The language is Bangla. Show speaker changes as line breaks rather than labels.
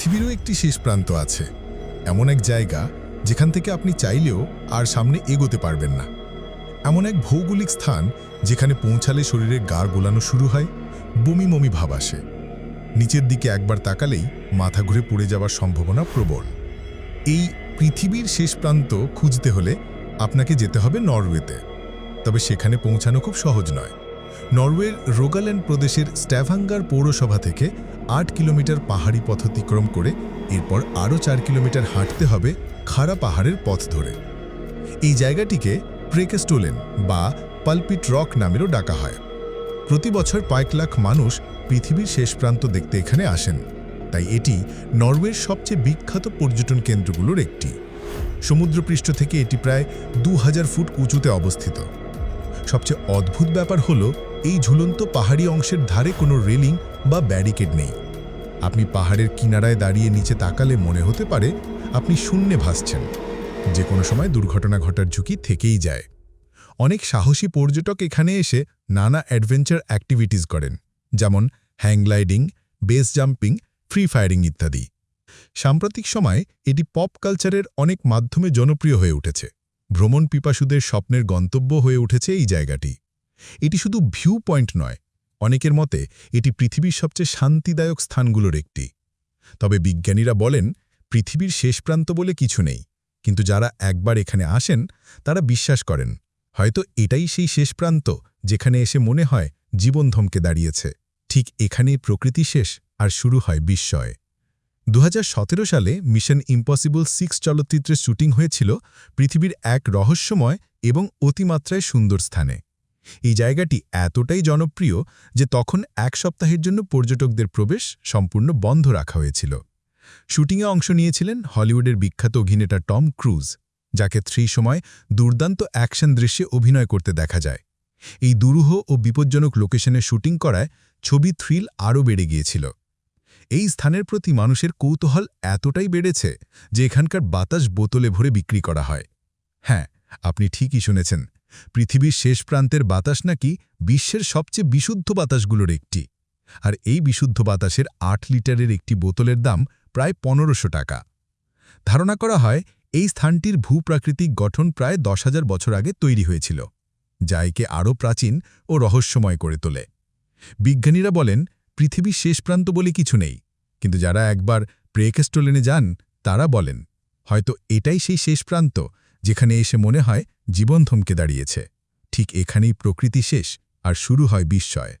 পৃথিবীরও একটি শেষ প্রান্ত আছে। এমন এক জায়গা যেখান থেকে আপনি চাইলেও আর সামনে এগোতে পারবেন না। এমন এক ভৌগোলিক স্থান যেখানে পৌঁছালে শরীরে গার গোলানো শুরু হয়, বমি মমি ভাব আসে। নিচের দিকে একবার তাকালেই মাথা ঘুরে পড়ে যাওয়ার সম্ভাবনা প্রবল। এই পৃথিবীর শেষ প্রান্ত খুঁজতে হলে আপনাকে যেতে হবে নরওয়েতে। তবে সেখানে পৌঁছানো খুব সহজ নয়। নরওয়ের রোগাল্যান্ড প্রদেশের স্ট্যাভাঙ্গার পৌরসভা থেকে আট কিলোমিটার পাহাড়ি পথ অতিক্রম করে এরপর আরও চার কিলোমিটার হাঁটতে হবে খাড়া পাহাড়ের পথ ধরে। এই জায়গাটিকে প্রেকেস্টোলেন বা পালপিট রক নামেরও ডাকা হয়। প্রতি বছর কয়েক লাখ মানুষ পৃথিবীর শেষ প্রান্ত দেখতে এখানে আসেন। তাই এটি নরওয়ের সবচেয়ে বিখ্যাত পর্যটন কেন্দ্রগুলোর একটি। সমুদ্রপৃষ্ঠ থেকে এটি প্রায় দু হাজার ফুট উঁচুতে অবস্থিত। সবচেয়ে অদ্ভুত ব্যাপার হলো এই ঝুলন্ত পাহাড়ি অংশের ধারে কোনো রেলিং বা ব্যারিকেড নেই। আপনি পাহাড়ের কিনারায় দাঁড়িয়ে নিচে তাকালে মনে হতে পারে আপনি শূন্যে ভাসছেন। যে কোনো সময় দুর্ঘটনা ঘটার ঝুঁকি থেকেই যায়। অনেক সাহসী পর্যটক এখানে এসে নানা অ্যাডভেঞ্চার অ্যাক্টিভিটিস করেন, যেমন hang gliding, base jumping, free firing ইত্যাদি। সাম্প্রতিক সময়ে এটি পপ কালচারের অনেক মাধ্যমে জনপ্রিয় হয়ে উঠেছে। ভ্রমণ পিপাসুদের স্বপ্নের গন্তব্য হয়ে উঠেছে এই জায়গাটি। এটি শুধু ভিউ পয়েন্ট নয়, অনেকের মতে এটি পৃথিবীর সবচেয়ে শান্তিদায়ক স্থানগুলোর একটি। তবে বিজ্ঞানীরা বলেন, পৃথিবীর শেষ প্রান্ত বলে কিছু নেই, কিন্তু যারা একবার এখানে আসেন, তারা বিশ্বাস করেন, হয়তো এটাই সেই শেষ প্রান্ত যেখানে এসে মনে হয় জীবন ধমকে দাঁড়িয়েছে। ঠিক এখানেই প্রকৃতি শেষ আর শুরু হয় বিস্ময়। দু সালে মিশন ইম্পসিবল সিক্স চলচ্চিত্রের শুটিং হয়েছিল পৃথিবীর এক রহস্যময় এবং অতিমাত্রায় সুন্দর স্থানে। এই জায়গাটি এতটাই জনপ্রিয় যে তখন এক সপ্তাহের জন্য পর্যটকদের প্রবেশ সম্পূর্ণ বন্ধ রাখা হয়েছিল। শুটিংয়ে অংশ নিয়েছিলেন হলিউডের বিখ্যাত অভিনেতা টম ক্রুজ, যাকে থ্রি সময় দুর্দান্ত অ্যাকশন দৃশ্যে অভিনয় করতে দেখা যায়। এই দুরূহ ও বিপজ্জনক লোকেশনে শুটিং করায় ছবি থ্রিল আরও বেড়ে গিয়েছিল। এই স্থানের প্রতি মানুষের কৌতূহল এতটাই বেড়েছে যে এখানকার বাতাস বোতলে ভরে বিক্রি করা হয়। হ্যাঁ আপনি ঠিকই শুনেছেন পৃথিবীর শেষ প্রান্তের বাতাস নাকি বিশ্বের সবচেয়ে বিশুদ্ধ বাতাসগুলোর একটি। আর এই বিশুদ্ধ বাতাসের আট লিটারের একটি বোতলের দাম প্রায় পনেরোশো টাকা। ধারণা করা হয়, এই স্থানটির ভূপ্রাকৃতিক গঠন প্রায় দশ হাজার বছর আগে তৈরি হয়েছিল যা একে আরও প্রাচীন ও রহস্যময় করে তোলে। বিজ্ঞানীরা বলেন, পৃথিবীর শেষ প্রান্ত বলে কিছু নেই, কিন্তু যারা একবার প্রেকেস্টোলেনে যান, তারা বলেন, হয়তো এটাই সেই শেষ প্রান্ত যেখানে এসে মনে হয় জীবন থমকে দাঁড়িয়েছে। ঠিক এখানেই প্রকৃতি শেষ আর শুরু হয় বিস্ময়।